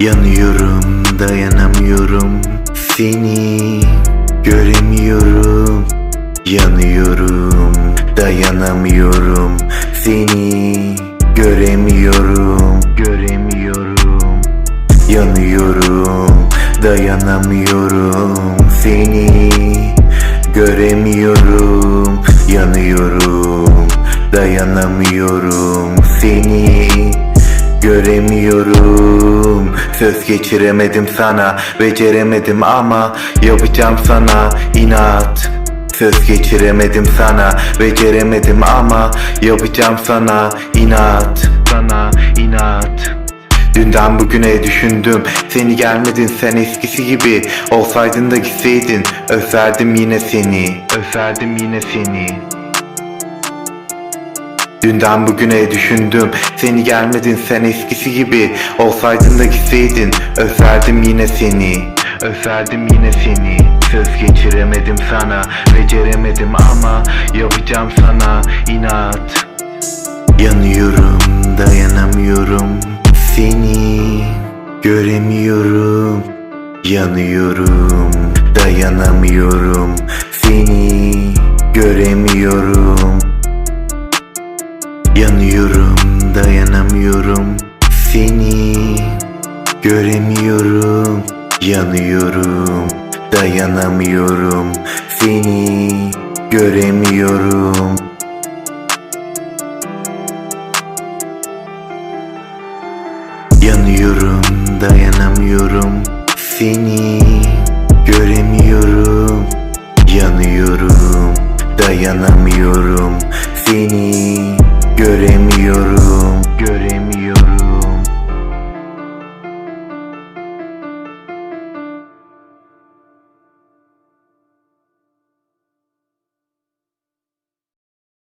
Yanıyorum dayanamıyorum. Seni göremiyorum. Yanıyorum dayanamıyorum. Seni göremiyorum Göremiyorum. Yanıyorum dayanamıyorum. Seni göremiyorum. Yanıyorum dayanamıyorum. Seni göremiyorum. Söz geçiremedim sana Beceremedim ama yapacağım sana inat. Söz geçiremedim sana Beceremedim ama yapacağım sana inat. Sana inat. Dünden bugüne düşündüm Seni gelmedin sen eskisi gibi. Olsaydın da gitseydin Özlerdim yine seni Özlerdim yine seni Dünden bugüne düşündüm. Seni gelmedin sen eskisi gibi. Olsaydın da gitseydin. Özlerdim yine seni. Özlerdim yine seni. Söz geçiremedim sana. Beceremedim ama Yapacağım sana. İnat. Yanıyorum dayanamıyorum. Seni göremiyorum. Yanıyorum dayanamıyorum. Seni göremiyorum Yanıyorum dayanamıyorum. Seni göremiyorum Yanıyorum. Dayanamıyorum Seni göremiyorum. Yanıyorum dayanamıyorum. Seni göremiyorum Yanıyorum. Dayanamıyorum Seni göremiyorum Biliyorum